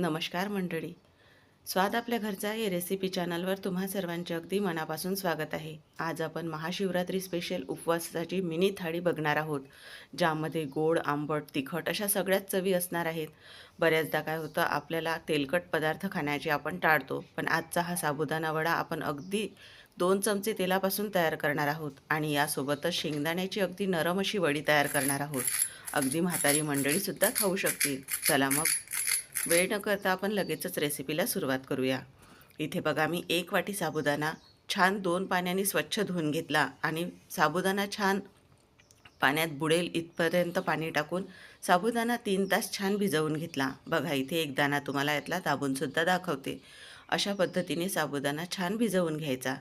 नमस्कार मंडळी. स्वाद आपल्या घरचा या रेसिपी चॅनलवर तुम्हा सर्वांचे अगदी मनापासून स्वागत आहे. आज आपण महाशिवरात्री स्पेशल उपवासाची मिनी थाळी बघणार आहोत ज्यामध्ये गोड आंबट तिखट अशा सगळ्याच चवी असणार आहेत. बऱ्याचदा काय होतं आपल्याला तेलकट पदार्थ खाण्याची आपण टाळतो पण आजचा हा साबुदाणा वडा आपण अगदी दोन चमचे तेलापासून तयार करणार आहोत आणि यासोबतच शेंगदाण्याची अगदी नरम अशी वडी तयार करणार आहोत. अगदी म्हातारी मंडळीसुद्धा खाऊ शकतील. चला मग वेळ न करता आपण लगेचच रेसिपीला सुरुवात करूया. इथे बघा मी एक वाटी साबुदाणा छान दोन पाण्याने स्वच्छ धुवून घेतला आणि साबुदाणा छान पाण्यात बुडेल इथपर्यंत पाणी टाकून साबुदाणा तीन तास छान भिजवून घेतला. बघा इथे एक दाणा तुम्हाला यातला दाबूनसुद्धा दाखवते. अशा पद्धतीने साबुदाणा छान भिजवून घ्यायचा.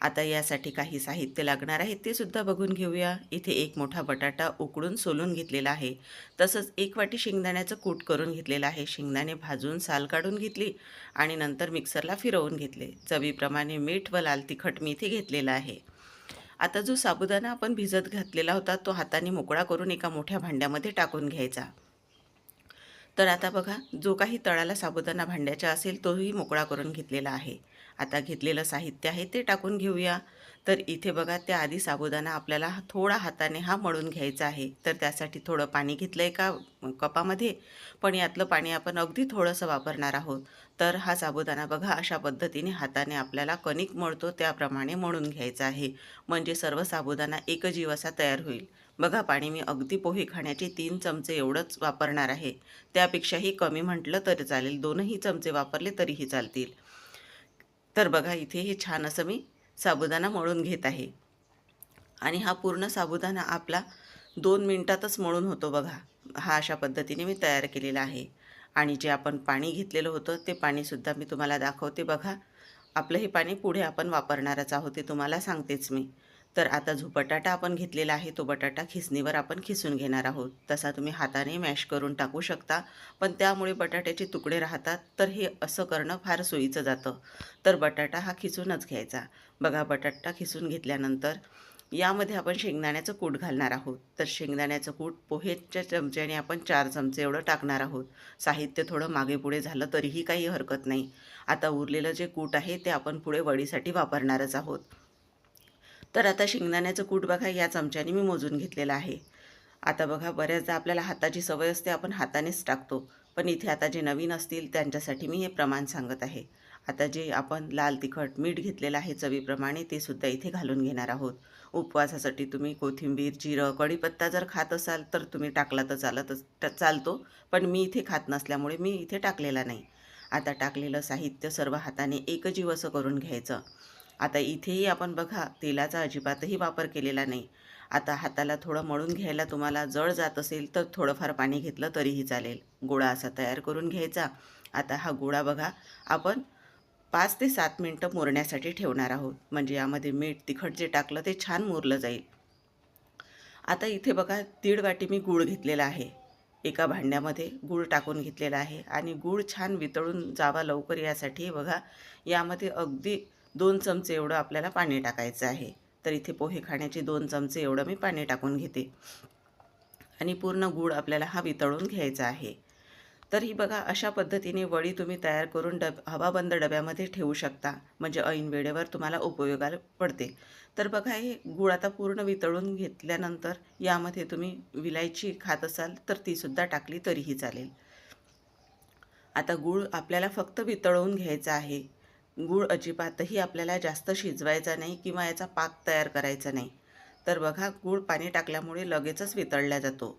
आता यासाठी काही साहित्य लागणार आहे ते सुद्धा बघून घेऊया. इथे एक मोठा बटाटा उकडून सोलून घेतलेला आहे. तसंच एक वाटी शेंगदाण्याचं कूट करून घेतलेलं आहे. शेंगदाणे भाजून साल काढून घेतली आणि नंतर मिक्सरला फिरवून घेतले. चवीप्रमाणे मीठ व लाल तिखट मी इथे घेतलेलं आहे. आता जो साबुदाणा आपण भिजत घातलेला होता तो हाताने मोकळा करून एका मोठ्या भांड्यामध्ये टाकून घ्यायचा. तर आता बघा जो काही तळाला साबुदाणा भांड्याचा असेल तोही मोकळा करून घेतलेला आहे. आता घेतलेलं साहित्य आहे ते टाकून घेऊया. तर इथे बघा त्याआधी साबुदाणा आपल्याला थोडा हाताने हा मळून घ्यायचा आहे. तर त्यासाठी थोडं पाणी घेतलं आहे का? कपामध्ये. पण यातलं पाणी आपण अगदी थोडंसं वापरणार आहोत. तर हा साबुदाणा बघा अशा पद्धतीने हाताने आपल्याला कणिक मळतो त्याप्रमाणे मळून घ्यायचा आहे. म्हणजे सर्व साबुदाणा एकजीव असा तयार होईल. बघा पाणी मी अगदी पोहे खाण्याचे तीन चमचे एवढंच वापरणार आहे. त्यापेक्षाही कमी म्हटलं तरी चालेल. दोनही चमचे वापरले तरीही चालतील. तर बघा इथे हे छान असं मी साबुदाणा मळून घेत आहे. आणि हा पूर्ण साबुदाणा आपला दोन मिनटातच मळून होतो बघा. हा अशा पद्धतीने मी तयार केलेला आहे. आणि जे आपण पाणी घेतलेलं होतं ते पाणीसुद्धा मी तुम्हाला दाखवते बघा. आपलं हे पाणी पुढे आपण वापरणारच आहोत ते तुम्हाला सांगतेच मी. तर आता जो बटाटा आपण घेतलेला आहे तो बटाटा खिसणीवर आपण खिसून घेणार आहोत. तसा तुम्ही हाताने मॅश करून टाकू शकता. पण त्यामुळे बटाट्याचे तुकडे राहतात तर हे असं करणं फार सोयीचं जातं. तर बटाटा हा खिसूनच घ्यायचा. बघा बटाटा खिसून घेतल्यानंतर यामध्ये आपण शेंगदाण्याचं कूट घालणार आहोत. तर शेंगदाण्याचं कूट पोहेच्या चमच्याने आपण चार चमचे एवढं टाकणार आहोत. साहित्य थोडं मागे पुढे झालं तरीही काही हरकत नाही. आता उरलेलं जे कूट आहे ते आपण पुढे वडीसाठी वापरणारच आहोत. तर आता शेंगदाण्याचं कूट बघा या चमच्याने मी मोजून घेतलेलं आहे. आता बघा बऱ्याचदा आपल्याला हाताची सवय असते आपण हातानेच टाकतो. पण इथे आता जे नवीन असतील त्यांच्यासाठी मी हे प्रमाण सांगत आहे. आता जे आपण लाल तिखट मीठ घेतलेलं आहे चवीप्रमाणे ते सुद्धा इथे घालून घेणार आहोत. उपवासासाठी तुम्ही कोथिंबीर जिरं कढीपत्ता जर खात असाल तर तुम्ही टाकला तर चालतच चालतो. पण मी इथे खात नसल्यामुळे मी इथे टाकलेला नाही. आता टाकलेलं साहित्य सर्व हाताने एकजीव असं करून घ्यायचं. आता इथेही आपण बघा तेलाचा अजिबातही वापर केलेला नाही. आता हाताला थोडं मळून घ्यायला तुम्हाला जळ जात असेल तर थोडंफार पाणी घेतलं तरीही चालेल. गोळा असा तयार करून घ्यायचा. आता हा गोळा बघा आपण पाच ते सात मिनटं मुरण्यासाठी ठेवणार आहोत. म्हणजे यामध्ये मीठ तिखट जे टाकलं ते छान मुरलं जाईल. आता इथे बघा दीड वाटी मी गूळ घेतलेला आहे. एका भांड्यामध्ये गूळ टाकून घेतलेला आहे. आणि गूळ छान वितळून जावा लवकर यासाठी. बघा यामध्ये अगदी दोन चमचे एवढं आपल्याला पाणी टाकायचं आहे. तर इथे पोहे खाण्याचे दोन चमचे एवढं मी पाणी टाकून घेते. आणि पूर्ण गूळ आपल्याला हा वितळून घ्यायचा आहे. तर ही बघा अशा पद्धतीने वडी तुम्ही तयार करून डब हवाबंद डब्यामध्ये ठेवू शकता. म्हणजे ऐन वेळेवर तुम्हाला उपयोगाला पडते. तर बघा हे गूळ आता पूर्ण वितळून घेतल्यानंतर यामध्ये तुम्ही विलायची खात असाल तर तीसुद्धा टाकली तरीही चालेल. आता गूळ आपल्याला फक्त वितळवून घ्यायचा आहे. गूळ अजिबातही आपल्याला जास्त शिजवायचा नाही किंवा याचा पाक तयार करायचा नाही. तर बघा गूळ पाणी टाकल्यामुळे लगेचच वितळला जातो.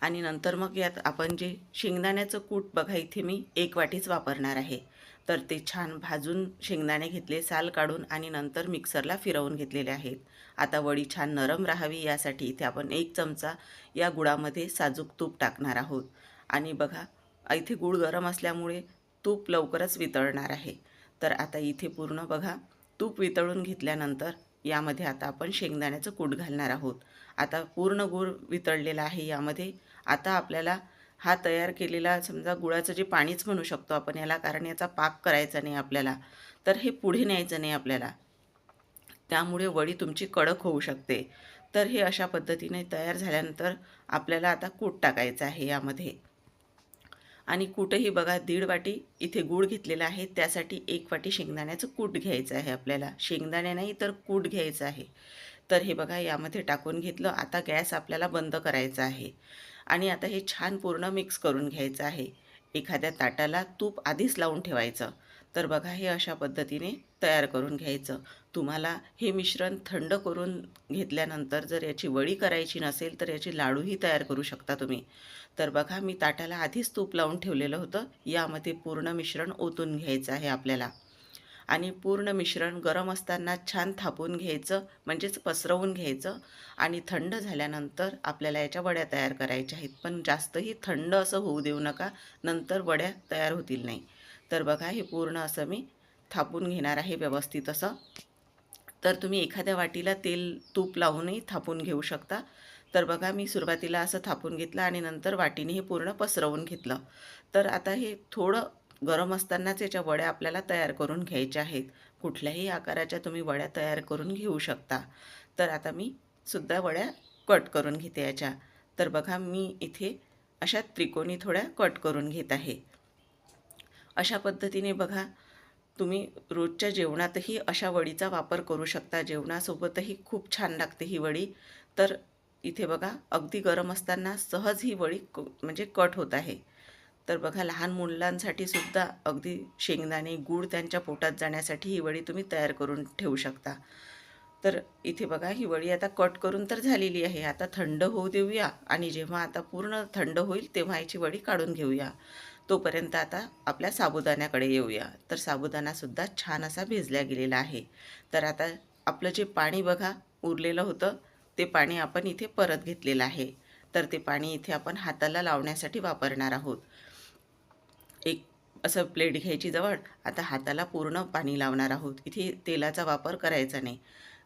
आणि नंतर मग यात आपण जे शेंगदाण्याचं कूट बघा इथे मी एक वाटीच वापरणार आहे. तर ते छान भाजून शेंगदाणे घेतले साल काढून आणि नंतर मिक्सरला फिरवून घेतलेले आहेत. आता वडी छान नरम राहावी यासाठी इथे आपण एक चमचा या गुळामध्ये साजूक तूप टाकणार आहोत. आणि बघा इथे गूळ गरम असल्यामुळे तूप लवकरच वितळणार आहे. तर आता इथे पूर्ण बघा. तूप वितळून घेतल्यानंतर यामध्ये आता आपण शेंगदाण्याचं कूट घालणार आहोत. आता पूर्ण गूळ वितळलेला आहे यामध्ये. आता आपल्याला हा तयार केलेला समजा गुळाचं जे पाणीच म्हणू शकतो आपण याला कारण याचा पाक करायचा नाही आपल्याला. तर हे पुढे न्यायचं नाही आपल्याला. त्यामुळे वडी तुमची कडक होऊ शकते. तर हे अशा पद्धतीने तयार झाल्यानंतर आपल्याला आता कूट टाकायचं आहे यामध्ये. आणि कूटही बघा दीड वाटी इथे गूळ घेतलेला आहे. त्यासाठी एक वाटी शेंगदाण्याचं कूट घ्यायचं आहे आपल्याला. शेंगदाणे नाही तर कूट घ्यायचं आहे. तर हे बघा यामध्ये टाकून घेतलं. आता गॅस आपल्याला बंद करायचा आहे. आणि आता हे छान पूर्ण मिक्स करून घ्यायचं आहे. एखाद्या ताटाला तूप आधीच लावून ठेवायचं. तर बघा हे अशा पद्धतीने तयार करून घ्यायचं. तुम्हाला हे मिश्रण थंड करून घेतल्यानंतर जर याची वडी करायची नसेल तर याची लाडूही तयार करू शकता तुम्ही. तर बघा मी ताटाला आधीच तूप लावून ठेवलेलं होतं. यामध्ये पूर्ण मिश्रण ओतून घ्यायचं आहे आपल्याला. आणि पूर्ण मिश्रण गरम असताना छान थापून घ्यायचं म्हणजेच पसरवून घ्यायचं. आणि थंड झाल्यानंतर आपल्याला याच्या वड्या तयार करायच्या आहेत. पण जास्तही थंड असं होऊ देऊ नका नंतर वड्या तयार होतील नाही. तर बघा हे पूर्ण असं मी थापून घेणार आहे व्यवस्थित असं. तर तुम्ही एखाद्या वाटीला तेल तूप लावूनही थापून घेऊ शकता. तर बघा मी सुरुवातीला असं थापून घेतलं आणि नंतर वाटीने हे पूर्ण पसरवून घेतलं. तर आता हे थोडं गरम असतानाच याच्या वड्या आपल्याला तयार करून घ्यायच्या आहेत. कुठल्याही आकाराच्या तुम्ही वड्या तयार करून घेऊ शकता. तर आता मी सुद्धा वड्या कट करून घेते याच्या. तर बघा मी इथे अशा त्रिकोणी थोड्या कट करून घेत आहे. अशा पद्धतीने बघा तुम्ही रोजच्या जेवणातही अशा वडीचा वापर करू शकता. जेवणासोबतही खूप छान लागते ही वडी. तर इथे बघा अगदी गरम असताना सहज ही वडी क म्हणजे कट होत आहे. तर बघा लहान मुलांसाठी सुद्धा अगदी शेंगदाणे गूळ त्यांच्या पोटात जाण्यासाठी ही वडी तुम्ही तयार करून ठेवू शकता. तर इथे बघा ही वडी आता कट करून तर झालेली आहे. आता थंड होऊ देऊया आणि जेव्हा आता पूर्ण थंड होईल तेव्हा याची वडी काढून घेऊया. तोपर्यंत आता आपल्या साबुदाण्याकडे येऊया. तर साबुदाणासुद्धा छान असा भिजल्या गेलेला आहे. तर आता आपलं जे पाणी बघा उरलेलं होतं ते पाणी आपण इथे परत घेतलेलं आहे. तर ते पाणी इथे आपण हाताला लावण्यासाठी वापरणार आहोत. एक असं प्लेट घ्यायची जवळ आता हाताला पूर्ण पाणी लावणार आहोत. इथे तेलाचा वापर करायचा नाही.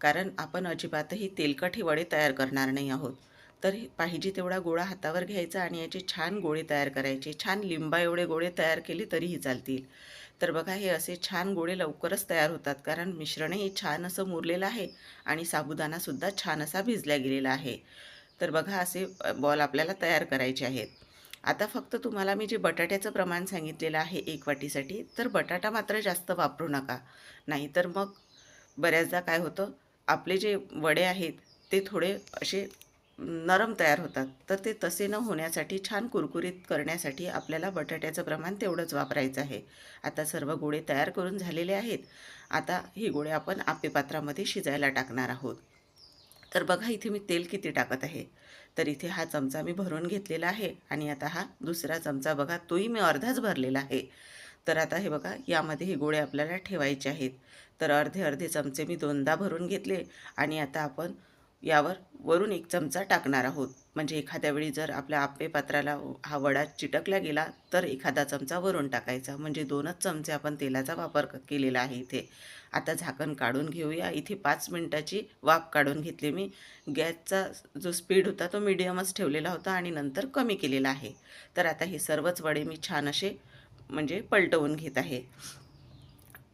कारण आपण अजिबातही तेलकट हे वडे तयार करणार नाही आहोत. तर पाहिजे तेवढा गोळा हातावर घ्यायचा आणि याचे छान गोळे तयार करायचे. छान लिंबा एवढे गोळे तयार केले तरीही चालतील. तर बघा हे असे छान गोळे लवकरच तयार होतात कारण मिश्रणही छान असं मुरलेलं आहे आणि साबुदाणासुद्धा छान असा भिजला गेलेला आहे. तर बघा असे बॉल आपल्याला तयार करायचे आहेत. आता फक्त तुम्हाला मी जे बटाट्याचं प्रमाण सांगितलेलं आहे एक वाटीसाठी तर बटाटा मात्र जास्त वापरू नका. नाहीतर मग बऱ्याचदा काय होतं आपले जे वडे आहेत ते थोडे असे नरम तयार होतात. तर ते तसे न होण्यासाठी छान कुरकुरीत करण्यासाठी आपल्याला बटाट्याचं प्रमाण तेवढंच वापरायचं आहे. आता सर्व गोळे तयार करून झालेले आहेत. आता हे गोळे आपण आपेपात्रामध्ये शिजायला टाकणार आहोत. तर बघा इथे मी तेल किती टाकत आहे. तर इथे हा चमचा मी भरून घेतलेला आहे आणि आता हा दुसरा चमचा बघा तोही मी अर्धाच भरलेला आहे. तर आता हे बघा यामध्ये हे गोळे आपल्याला ठेवायचे आहेत. तर अर्धे अर्धे चमचे मी दोनदा भरून घेतले आणि आता आपण यावर वरून एक चमचा टाकणार आहोत. म्हणजे एखाद्या वेळी जर आपल्या आप्पेपात्राला हा वडा चिटकला गेला तर एखादा चमचा वरून टाकायचा. म्हणजे दोनच चमचे आपण तेलाचा वापर क केलेला आहे इथे. आता झाकण काढून घेऊया. इथे पाच मिनटाची वाफ काढून घेतली मी. गॅसचा जो स्पीड होता तो मिडियमच ठेवलेला होता आणि नंतर कमी केलेला आहे. तर आता हे सर्वच वडे मी छान असे म्हणजे पलटवून घेत आहे.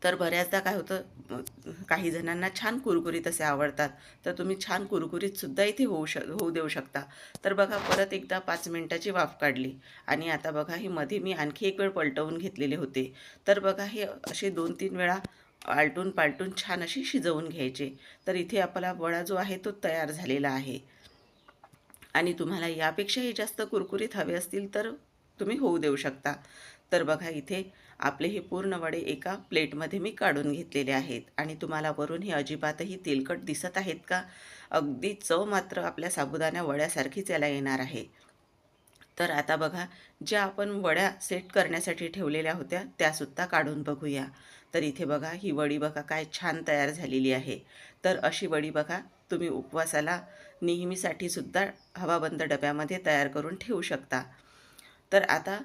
तर बऱ्याचदा काय होतं काही जणांना छान कुरकुरीत असे आवडतात. तर तुम्ही छान कुरकुरीतसुद्धा इथे होऊ श होऊ देऊ शकता. तर बघा परत एकदा पाच मिनटाची वाफ काढली. आणि आता बघा हे मध्ये मी आणखी एक वेळ पलटवून घेतलेले होते. तर बघा हे असे दोन तीन वेळा आलटून पालटून छान अशी शिजवून घ्यायचे. तर इथे आपला वडा जो आहे तो तयार झालेला आहे. आणि तुम्हाला यापेक्षाही जास्त कुरकुरीत हवे असतील तर तुम्ही होऊ देऊ शकता. तर बघा इथे आपले हे पूर्ण वडे एका प्लेटमध्ये मी काढून घेतलेले आहेत. आणि तुम्हाला वरून हे अजिबातही तेलकट दिसत आहेत का? अगदी चव मात्र आपल्या साबुदाण्या वड्यासारखीच याला येणार आहे. तर आता बघा ज्या आपण वड्या सेट करण्यासाठी ठेवलेल्या होत्या त्यासुद्धा काढून बघूया. तर इथे बघा ही वडी बघा काय छान तयार झालेली आहे. तर अशी वडी बघा तुम्ही उपवासाला नेहमीसाठी सुद्धा हवाबंद डब्यामध्ये तयार करून ठेवू शकता. तर आता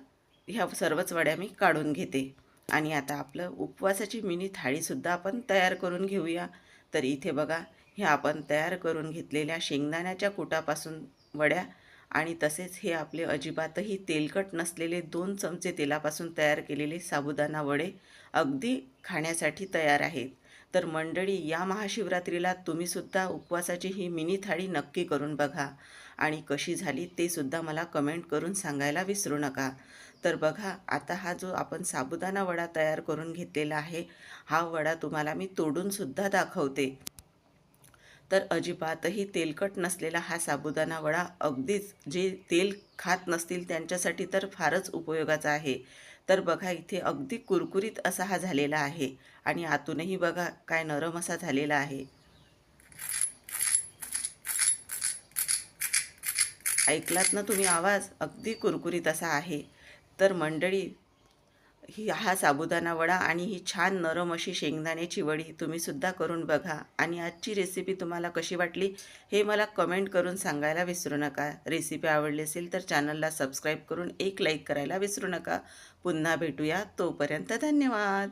ह्या सर्वच वड्या मी काढून घेते. आणि आता आपलं उपवासाची मिनी थाळीसुद्धा आपण तयार करून घेऊया. तर इथे बघा ह्या आपण तयार करून घेतलेल्या शेंगदाण्याच्या कुटापासून वड्या आणि तसेच हे आपले अजिबातही तेलकट नसलेले दोन चमचे तेलापासून तयार केलेले साबुदाणा वडे अगदी खाण्यासाठी तयार आहेत. तर मंडळी या महाशिवरात्रीला तुम्हीसुद्धा उपवासाची ही मिनी थाळी नक्की करून बघा. आणि कशी झाली ते सुद्धा मला कमेंट करून सांगायला विसरू नका. तर बघा आता हा जो आपण साबुदाणा वडा तयार करून घेतलेला आहे हा वडा तुम्हाला मी तोडूनसुद्धा दाखवते. तर अजिबातही तेलकट नसलेला हा साबुदाणा वडा अगदीच जे तेल खात नसतील त्यांच्यासाठी तर फारच उपयोगाचा आहे. तर बघा इथे अगदी कुरकुरीत असा हा झालेला आहे. आणि आतूनही बघा काय नरम असा झालेला आहे. ऐकलात ना तुम्ही आवाज? अगदी कुरकुरीत असा आहे. तर मंडळी ही हा साबुदाणा वडा आणि ही छान नरम अशी शेंगदाण्याची वडी तुम्हीसुद्धा करून बघा. आणि आजची रेसिपी तुम्हाला कशी वाटली हे मला कमेंट करून सांगायला विसरू नका. रेसिपी आवडली असेल तर चॅनलला सबस्क्राईब करून एक लाईक करायला विसरू नका. पुन्हा भेटूया. तोपर्यंत धन्यवाद.